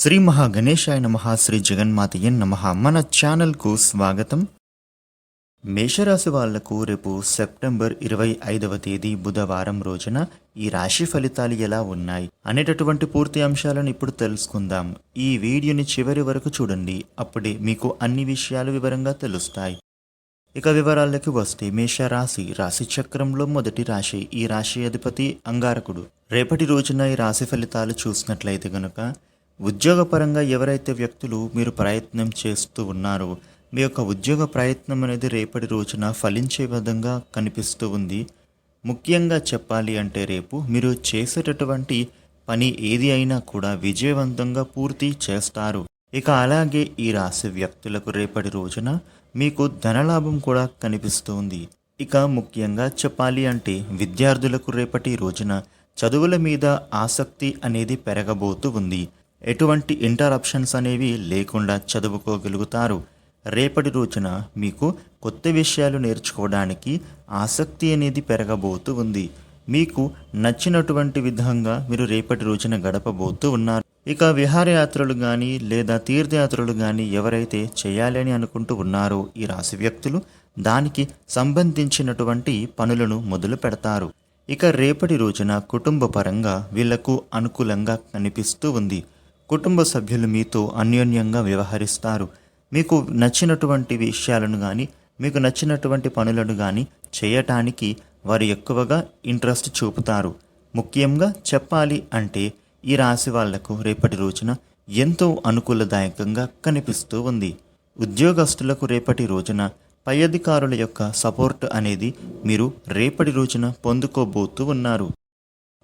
శ్రీ మహా గణేశాయ నమ శ్రీ జగన్మాతయ్య నమ. మన ఛానల్కు స్వాగతం. మేషరాశి వాళ్ళకు రేపు సెప్టెంబర్ ఇరవై ఐదవ తేదీ బుధవారం రోజున ఈ రాశి ఫలితాలు ఎలా ఉన్నాయి అనేటటువంటి పూర్తి అంశాలను ఇప్పుడు తెలుసుకుందాం. ఈ వీడియోని చివరి వరకు చూడండి. అప్పుడే మీకు అన్ని విషయాలు వివరంగా తెలుస్తాయి. ఇక వివరాల్లోకి వస్తే మేషరాశి రాశి చక్రంలో మొదటి రాశి ఈ రాశి అధిపతి అంగారకుడు. రేపటి రోజున ఈ రాశి ఫలితాలు చూసినట్లయితే గనుక ఉద్యోగపరంగా ఎవరైతే వ్యక్తులు మీరు ప్రయత్నం చేస్తూ ఉన్నారో మీ యొక్క ఉద్యోగ ప్రయత్నం అనేది రేపటి రోజున ఫలించే విధంగా కనిపిస్తూ ఉంది. ముఖ్యంగా చెప్పాలి అంటే రేపు మీరు చేసేటటువంటి పని ఏది అయినా కూడా విజయవంతంగా పూర్తి చేస్తారు. ఇక అలాగే ఈ రాశి వ్యక్తులకు రేపటి రోజున మీకు ధనలాభం కూడా కనిపిస్తుంది ఇక ముఖ్యంగా చెప్పాలి అంటే విద్యార్థులకు రేపటి రోజున చదువుల మీద ఆసక్తి అనేది పెరగబోతూ ఉంది. ఎటువంటి ఇంటరప్షన్స్ అనేవి లేకుండా చదువుకోగలుగుతారు. రేపటి రోజున మీకు కొత్త విషయాలు నేర్చుకోవడానికి ఆసక్తి అనేది పెరగబోతూ ఉంది. మీకు నచ్చినటువంటి విధంగా మీరు రేపటి రోజున గడపబోతూ ఉన్నారు. ఇక విహారయాత్రలు కానీ లేదా తీర్థయాత్రలు కానీ ఎవరైతే చేయాలని అనుకుంటూ ఉన్నారో ఈ రాశి వ్యక్తులు దానికి సంబంధించినటువంటి పనులను మొదలు పెడతారు. ఇక రేపటి రోజున కుటుంబ పరంగా వీళ్ళకు అనుకూలంగా కనిపిస్తూ ఉంది. కుటుంబ సభ్యులు మీతో అన్యోన్యంగా వ్యవహరిస్తారు. మీకు నచ్చినటువంటి విషయాలను కానీ మీకు నచ్చినటువంటి పనులను కానీ చేయటానికి వారు ఎక్కువగా ఇంట్రెస్ట్ చూపుతారు. ముఖ్యంగా చెప్పాలి అంటే ఈ రాశి వాళ్ళకు రేపటి రోజున ఎంతో అనుకూలదాయకంగా కనిపిస్తూ ఉంది. ఉద్యోగస్తులకు రేపటి రోజున పై అధికారుల యొక్క సపోర్ట్ అనేది మీరు రేపటి రోజున పొందుకోబోతూ ఉన్నారు.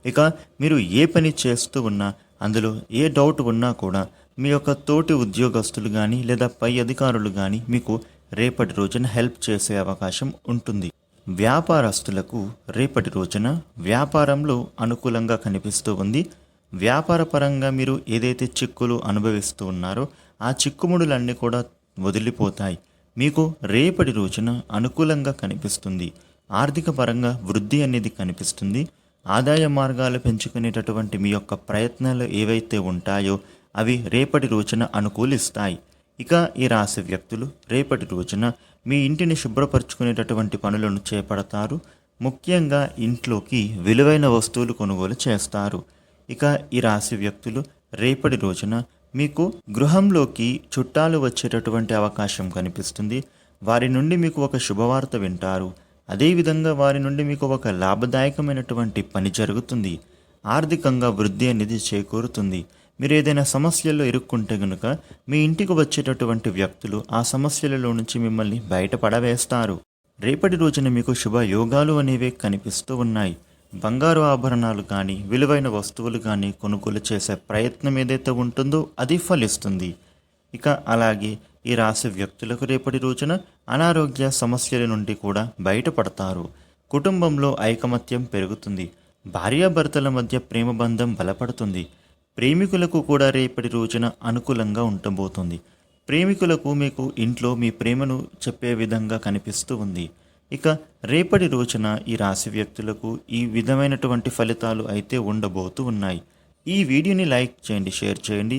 ఇక మీరు ఏ పని చేస్తూ ఉన్నా అందులో ఏ డౌట్ ఉన్నా కూడా మీ యొక్క తోటి ఉద్యోగస్తులు కానీ లేదా పై అధికారులు కానీ మీకు రేపటి రోజున హెల్ప్ చేసే అవకాశం ఉంటుంది. వ్యాపారస్తులకు రేపటి రోజున వ్యాపారంలో అనుకూలంగా కనిపిస్తూ ఉంది. వ్యాపారపరంగా మీరు ఏదైతే చిక్కులు అనుభవిస్తూ ఉన్నారో ఆ చిక్కుముడులన్నీ కూడా వదిలిపోతాయి. మీకు రేపటి రోజున అనుకూలంగా కనిపిస్తుంది. ఆర్థిక పరంగా వృద్ధి అనేది కనిపిస్తుంది. ఆదాయ మార్గాలు పెంచుకునేటటువంటి మీ యొక్క ప్రయత్నాలు ఏవైతే ఉంటాయో అవి రేపటి రోజున అనుకూలిస్తాయి. ఇక ఈ రాశి వ్యక్తులు రేపటి రోజున మీ ఇంటిని శుభ్రపరచుకునేటటువంటి పనులను చేపడతారు. ముఖ్యంగా ఇంట్లోకి విలువైన వస్తువులు కొనుగోలు చేస్తారు. ఇక ఈ రాశి వ్యక్తులు రేపటి రోజున మీకు గృహంలోకి చుట్టాలు వచ్చేటటువంటి అవకాశం కనిపిస్తుంది. వారి నుండి మీకు ఒక శుభవార్త వింటారు. అదేవిధంగా వారి నుండి మీకు ఒక లాభదాయకమైనటువంటి పని జరుగుతుంది. ఆర్థికంగా వృద్ధి అనేది చేకూరుతుంది. మీరు ఏదైనా సమస్యల్లో ఇరుక్కుంటే గనుక మీ ఇంటికి వచ్చేటటువంటి వ్యక్తులు ఆ సమస్యలలో నుంచి మిమ్మల్ని బయటపడవేస్తారు. రేపటి రోజున మీకు శుభ యోగాలు అనేవి కనిపిస్తూ ఉన్నాయి. బంగారు ఆభరణాలు కానీ విలువైన వస్తువులు కానీ కొనుగోలు చేసే ప్రయత్నం ఏదైతే ఉంటుందో అది ఫలిస్తుంది. ఇక అలాగే ఈ రాశి వ్యక్తులకు రేపటి రోజున అనారోగ్య సమస్యల నుండి కూడా బయటపడతారు. కుటుంబంలో ఐకమత్యం పెరుగుతుంది. భార్యాభర్తల మధ్య ప్రేమ బంధం బలపడుతుంది. ప్రేమికులకు కూడా రేపటి రోజున అనుకూలంగా ఉండబోతుంది. ప్రేమికులకు మీకు ఇంట్లో మీ ప్రేమను చెప్పే విధంగా కనిపిస్తూ ఉంది. ఇక రేపటి రోజున ఈ రాశి వ్యక్తులకు ఈ విధమైనటువంటి ఫలితాలు అయితే ఉండబోతూ ఉన్నాయి. ఈ వీడియోని లైక్ చేయండి షేర్ చేయండి.